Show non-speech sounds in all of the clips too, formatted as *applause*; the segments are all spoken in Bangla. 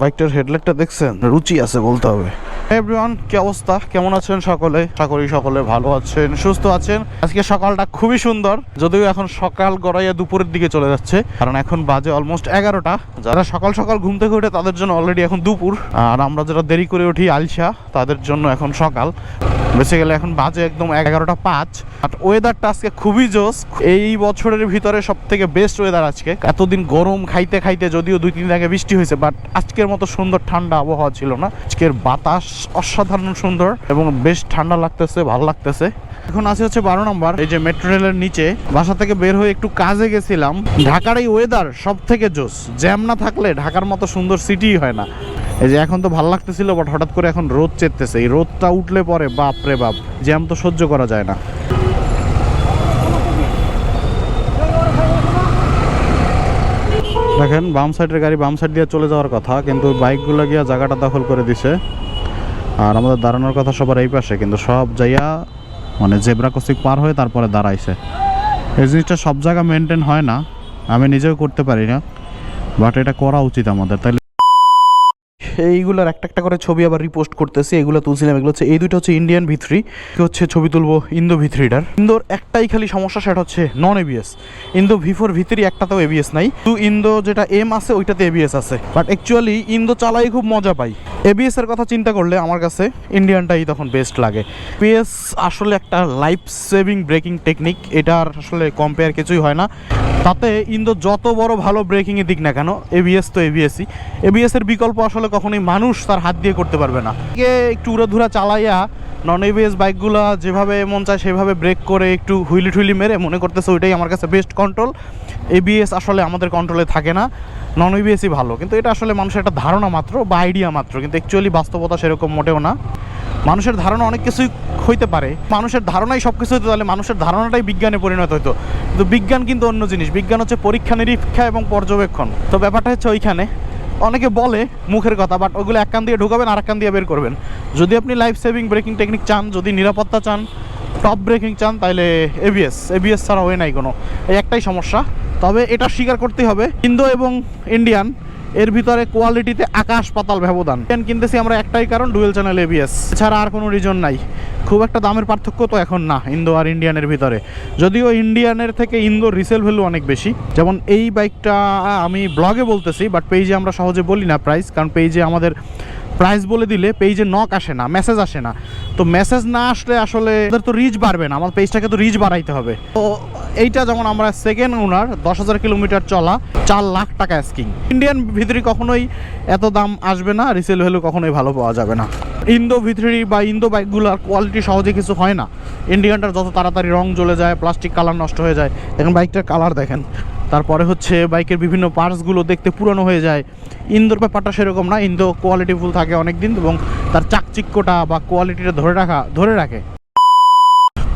বাইকটার হেডলাইটটা দেখছেন? রুচি আছে বলতে হবে। এভরিওয়ান কি অবস্থা? কেমন আছেন সকলে? সকলেই সকলে ভালো আছেন, সুস্থ আছেন। আজকে সকালটা খুবই সুন্দর, যদিও এখন সকাল গড়াইয়া দুপুরের দিকে চলে যাচ্ছে, কারণ এখন বাজে অলমোস্ট এগারোটা। যারা সকাল সকাল ঘুম থেকে উঠে তাদের জন্য অলরেডি এখন দুপুর। আর আমরা যারা দেরি করে উঠি আলসা, তাদের জন্য এখন সকাল। বেসিক্যালি এখন বাজে একদম এগারোটা পাঁচ। আর ওয়েদারটা আজকে খুবই জোস এই বছরের ভিতরে সব থেকে বেস্ট ওয়েদার আজকে। এতদিন গরম খাইতে খাইতে যদিও দুই তিন আগে বৃষ্টি হয়েছে বাট আজকের মতো সুন্দর ঠান্ডা আবহাওয়া ছিল না। আজকের বাতাস অসাধারণ সুন্দর এবং বেশ ঠান্ডা লাগতেছে, ভালো লাগতেছে। এখন আছে হচ্ছে বারো নম্বর। এই যে মেট্রো রেলের নিচে, বাসা থেকে বের হয়ে একটু কাজে গেছিলাম। ঢাকার এই ওয়েদার সব থেকে জোস জ্যাম না থাকলে ঢাকার মতো সুন্দর সিটি হয় না। এই যে এখন তো ভালো লাগতেছিল বাট হঠাৎ করে এখন রোদ চেতেছে এই রোদটা উঠলে পরে, বাপ রে বাপ, জ্যাম তো সহ্য করা যায় না। দেখেন, বাম সাইডের গাড়ি বাম সাইড দিয়ে চলে যাওয়ার কথা, কিন্তু বাইকগুলো গিয়া জায়গাটা দখল করে দিছে। আর আমাদের দাঁড়ানোর কথা সবার এই পাশে, কিন্তু সব যাইয়া মানে জেব্রা ক্রসিং পার হয়ে তারপরে দাঁড়াইছে। এই জিনিসটা সব জায়গা মেনটেন হয় না, আমি নিজেও করতে পারি না বাট এটা করা উচিত আমাদের। তাইলে এইগুলোর একটা একটা করে ছবি আবার রিপোস্ট করতেছি, এগুলো তুলছিলাম, এগুলো হচ্ছে, এই দুটো হচ্ছে ইন্ডিয়ান ভিথ্রি হচ্ছে ছবি তুলবো ইন্দো ভিথ্রিটার ইন্দোর একটাই খালি সমস্যা, সেটা হচ্ছে নন এবিএস ইন্দো ভি ফোর ভিথ্রি একটাতেও এবিএস নাই। টু ইন্দো যেটা এম আছে, ওইটাতে এবিএস আছে। বাট অ্যাকচুয়ালি ইন্দো চালাই খুব মজা পাই। এবিএস এর কথা চিন্তা করলে আমার কাছে ইন্ডিয়ানটাই তখন বেস্ট লাগে। এবিএস আসলে একটা লাইফ সেভিং ব্রেকিং টেকনিক এটার আসলে কম্পেয়ার কিছুই হয় না। তাতে ইন্দো যত বড় ভালো ব্রেকিংয়ে দিক না কেন এবিএস তো এবিএসই এবিএস এর বিকল্প আসলে কখনোই মানুষ তার হাত দিয়ে করতে পারবে না। একটু উড়াধুরা চালাইয়া নন এবিএস বাইকগুলো যেভাবে মন চায় সেভাবে ব্রেক করে একটু হুইলি ঠুইলি মেরে মনে করতেছে ওইটাই আমার কাছে বেস্ট কন্ট্রোল এবিএস আসলে আমাদের কন্ট্রোলে থাকে না নন এবিএসই ভালো। কিন্তু এটা আসলে মানুষের একটা ধারণা মাত্র বা আইডিয়া মাত্র। কিন্তু অ্যাকচুয়ালি বাস্তবতা সেরকম মোটেও না। মানুষের ধারণা অনেক কিছুই হইতে পারে। মানুষের ধারণাই সব কিছু হতো তাহলে মানুষের ধারণাটাই বিজ্ঞানে পরিণত হতো কিন্তু বিজ্ঞান কিন্তু অন্য জিনিস। বিজ্ঞান হচ্ছে পরীক্ষা নিরীক্ষা এবং পর্যবেক্ষণ। তো ব্যাপারটা হচ্ছে ওইখানে। অনেকে বলে মুখের কথা বাট ওগুলো এক কান দিয়ে ঢুকাবেন আর এক কান দিয়ে বের করবেন। যদি আপনি লাইফ সেভিং ব্রেকিং টেকনিক চান, যদি নিরাপত্তা চান টপ ব্রেকিং চান তাহলে এবিএস এবিএস ছাড়া হয়ে নাই কোনো। এই একটাই সমস্যা। তবে এটা স্বীকার করতেই হবে হিন্দু এবং ইন্ডিয়ান এর ভিতরে কোয়ালিটিতে আকাশ পাতাল ব্যবধান। ফ্যান কিনতেছি আমরা একটাই কারণ ডুয়েল চ্যানেল এবিএস এছাড়া আর কোনো রিজন নাই। খুব একটা দামের পার্থক্য তো এখন না ইন্দো আর ইন্ডিয়ানের ভিতরে। যদিও ইন্ডিয়ানের থেকে ইন্দো রিসেল ভ্যালু অনেক বেশি। যেমন এই বাইকটা আমি ব্লগে বলতেছি বাট পেজে আমরা সহজে বলি না প্রাইস কারণ পেজে আমাদের প্রাইস বলে দিলে পেজে নক আসে না মেসেজ আসে না। তো মেসেজ না আসলে আসলে ওদের তো রিচ বাড়বে না আমার পেজটাকে তো রিচ বাড়াইতে হবে। তো এইটা যেমন আমরা সেকেন্ড ওনার দশ হাজার কিলোমিটার চলা, চার লাখ টাকা স্কিং ইন্ডিয়ান ভিতরে কখনোই এত দাম আসবে না রিসেল ভ্যালু কখনোই ভালো পাওয়া যাবে না। ইন্দো ভিতরি বা ইন্দো বাইকগুলোর কোয়ালিটি সহজে কিছু হয় না। ইন্ডিয়ানটার যত তাড়াতাড়ি রং জ্বলে যায় প্লাস্টিক কালার নষ্ট হয়ে যায় এখন বাইকটার কালার দেখেন। তারপরে হচ্ছে বাইকের বিভিন্ন পার্টসগুলো দেখতে পুরনো হয়ে যায়। ইন্দোর ব্যাপারটা সেরকম না, ইন্দো কোয়ালিটিফুল থাকে অনেক দিন এবং তার চাকচিক্যটা বা কোয়ালিটিটা ধরে রাখা, ধরে রাখে।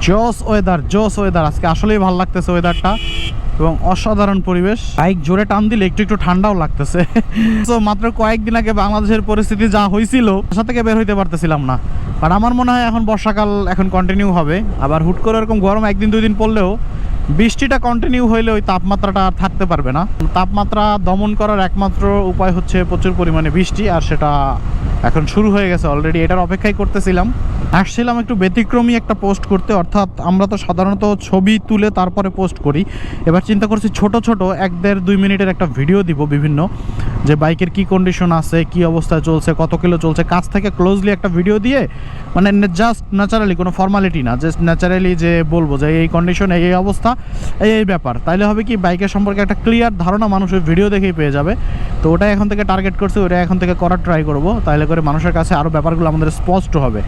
জস ওয়েদার জস ওয়েদার, আজকে আসলেই ভালো লাগতেছে ওয়েদারটা এবং অসাধারণ পরিবেশ। বাইক জোরে টান দিলে একটু একটু ঠান্ডাও লাগতেছে। *laughs* তো মাত্র কয়েকদিন আগে বাংলাদেশের পরিস্থিতি যা হয়েছিল বাসা থেকে বের হইতে পারতেছিলাম না। আর আমার মনে হয় এখন বর্ষাকাল এখন কন্টিনিউ হবে। আবার হুট করে এরকম গরম একদিন দুই দিন পড়লেও বৃষ্টিটা কন্টিনিউ হইলে ওই তাপমাত্রাটা আর থাকতে পারবে না। তাপমাত্রা দমন করার একমাত্র উপায় হচ্ছে প্রচুর পরিমাণে বৃষ্টি, আর সেটা এখন শুরু হয়ে গেছে অলরেডি এটার অপেক্ষাই করতেছিলাম। আসছিলাম একটু ব্যতিক্রমী একটা পোস্ট করতে, অর্থাৎ আমরা তো সাধারণত ছবি তুলে তারপরে পোস্ট করি। এবার চিন্তা করছি ছোট ছোট, এক দেড় দুই মিনিটের একটা ভিডিও দিব বিভিন্ন। যে বাইকের কি কন্ডিশন আছে, কি অবস্থায় চলছে, কত কিলো চলছে, কাছ থেকে ক্লোজলি একটা ভিডিও দিয়ে মানে জাস্ট ন্যাচারালি কোনো ফর্মালিটি না জাস্ট ন্যাচারালি যে বলব যে এই কন্ডিশন এই অবস্থা, এই এই ব্যাপার। তাইলে হবে কি, বাইকের সম্পর্কে একটা ক্লিয়ার ধারণা মানুষের ভিডিও দেখেই পেয়ে যাবে। তো ওটা এখন থেকে টার্গেট করছি ওটা এখন থেকে করার ট্রাই করব। তাইলে করে মানুষের কাছে আরও ব্যাপারগুলো আমাদের স্পষ্ট হবে।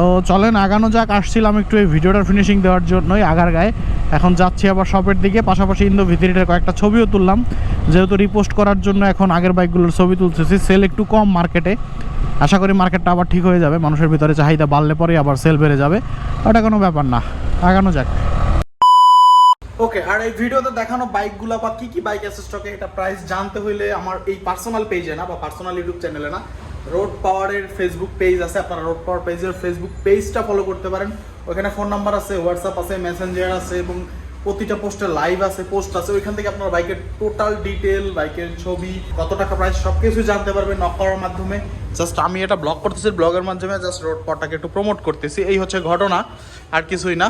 তো চলেন, আগানো যাক, আসছিলাম একটু এই ভিডিওটার ফিনিশিং দেওয়ার জন্যই আগার গায়ে এখন যাচ্ছি আবার শপের দিকে, পাশাপাশি ইন্দো ভিতরিটার কয়েকটা ছবিও তুললাম। যেহেতু রিপোস্ট করার জন্য এখন আগের বাইকগুলোর ছবি তুলতেছি সেল একটু কম মার্কেটে আশা করি মার্কেটটা আবার ঠিক হয়ে যাবে, মানুষের ভিতরে চাহিদা বাড়লে পরে আবার সেল বেড়ে যাবে। ওটা কোনো ব্যাপার না, আগানো যাক। ওকে, আর এই ভিডিওতে দেখানো বাইকগুলো বা কি কি বাইক আছে স্টকে এটা প্রাইস জানতে হইলে আমার এই পার্সোনাল পেজে না, বা পার্সোনাল ইউটিউব চ্যানেলে না রোড পাওয়ারের ফেসবুক পেজ আছে, আপনারা রোড পাওয়ার পেজের ফেসবুক পেজটা ফলো করতে পারেন। ওখানে ফোন নাম্বার আছে হোয়াটসঅ্যাপ আছে মেসেঞ্জার আছে এবং প্রতিটা পোস্টে লাইভ আছে পোস্ট আছে। ওইখান থেকে আপনার বাইকের টোটাল ডিটেল বাইকের ছবি, কত টাকা প্রাইস সব কিছু জানতে পারবেন নক করার মাধ্যমে। জাস্ট আমি এটা ব্লগ করতেছি ব্লগের মাধ্যমে জাস্ট রোড পটটাকে একটু প্রমোট করতেছি। এই হচ্ছে ঘটনা, আর কিছুই না।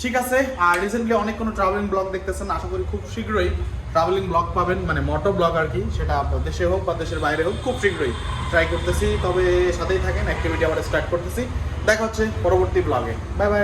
ঠিক আছে, আর রিসেন্টলি অনেক কোনো ট্রাভেলিং ব্লগ দেখতেছেন, আশা করি খুব শীঘ্রই। ট্রাভেলিং ব্লগ পাবেন মানে মোটো ব্লগ আর কি, সেটা দেশে হোক বা দেশের বাইরে হোক, খুব শীঘ্রই ট্রাই করতেছি। তবে সাথেই থাকেন অ্যাক্টিভিটি আবার স্টার্ট করতেছি। দেখা হচ্ছে পরবর্তী ব্লগে বাই বাই